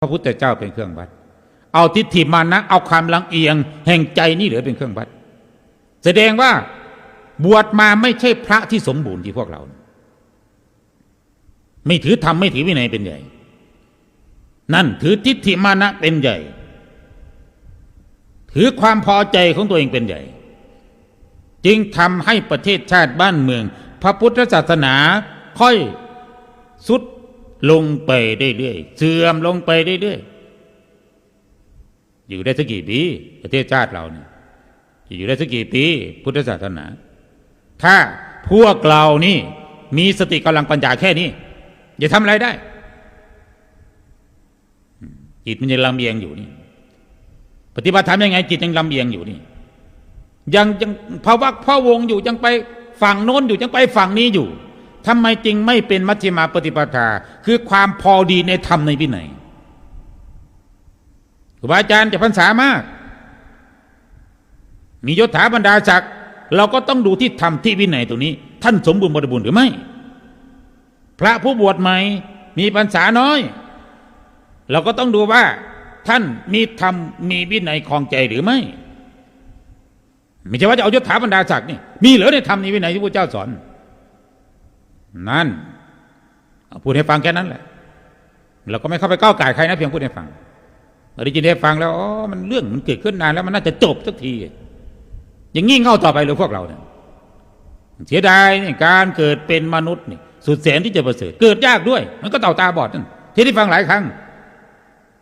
พระพุทธเจ้าเป็นเครื่องวัด เอาทิฏฐิมานะ เอาความลังเอียง แห่งใจนี่เหลือเป็นเครื่องวัด แสดงว่าบวชมาไม่ใช่พระที่สมบูรณ์ที่พวกเรา ไม่ถือธรรมไม่ถือวินัยเป็นใหญ่ นั่นถือทิฏฐิมานะเป็นใหญ่ ถือความพอใจของตัวเองเป็นใหญ่ จึงทำให้ประเทศชาติบ้านเมือง พระพุทธศาสนาค่อยสุด ลงไปเรื่อยๆเสื่อมลงไปเรื่อยๆอยู่ได้สักกี่ปีประเทศชาติเราเนี่ยจะอยู่ได้สักกี่ปีพุทธศาสนา ถ้าพวกเรานี่มีสติกำลังปัญญาแค่นี้จะทำอะไรได้จิตมันยังลำเอียงอยู่นี่ ปฏิบัติธรรมยังไง จิตยังลำเอียงอยู่นี่ ยังยังภาวะพ่อวงอยู่ยังไปฝั่งโน้นอยู่ยังไปฝั่งนี้อยู่ ทำไมจึงไม่เป็นมัชฌิมาปฏิปทา คือความพอดีในธรรมในวินัยครูบาอาจารย์จะพรรษามาก มียศถาบรรดาศักดิ์เราก็ต้องดูที่ธรรมที่วินัยตรงนี้ ท่านสมบูรณ์บริบูรณ์หรือไม่ พระผู้บวชใหม่มีพรรษาน้อย เราก็ต้องดูว่า ท่านมีธรรมมีวินัยคลองใจหรือไม่ ไม่ใช่ว่าจะเอายศถาบรรดาศักดิ์นี่มีเหรือในธรรมในวินัยที่พระเจ้าสอน นั่นพูดให้ฟังแค่นั้นแหละเราก็ไม่เข้าไปก้าวไก่ใครนะเพียงพูดให้ฟังเราได้ยินได้ฟังแล้วอ๋อมันเรื่องมันเกิดขึ้นนานแล้วมันน่าจะจบสักทีอย่างงี้เง่าต่อไปเลยพวกเราเนี่ยเสียดายนี่การเกิดเป็นมนุษย์นี่สุดแสนที่จะประเสริฐเกิดยากด้วย มันก็เต่าตาบอดนั่นที่ได้ฟังหลายครั้ง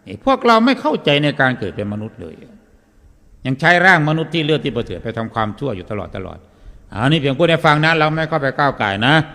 ไอ้พวกเราไม่เข้าใจในการเกิดเป็นมนุษย์เลย ยังใช้ร่างมนุษย์ที่เลือดที่ประเสริฐไปทำความชั่วอยู่ตลอดตลอดอันนี้เพียงพูดให้ฟังนะเราไม่เข้าไปก้าวไก่นะ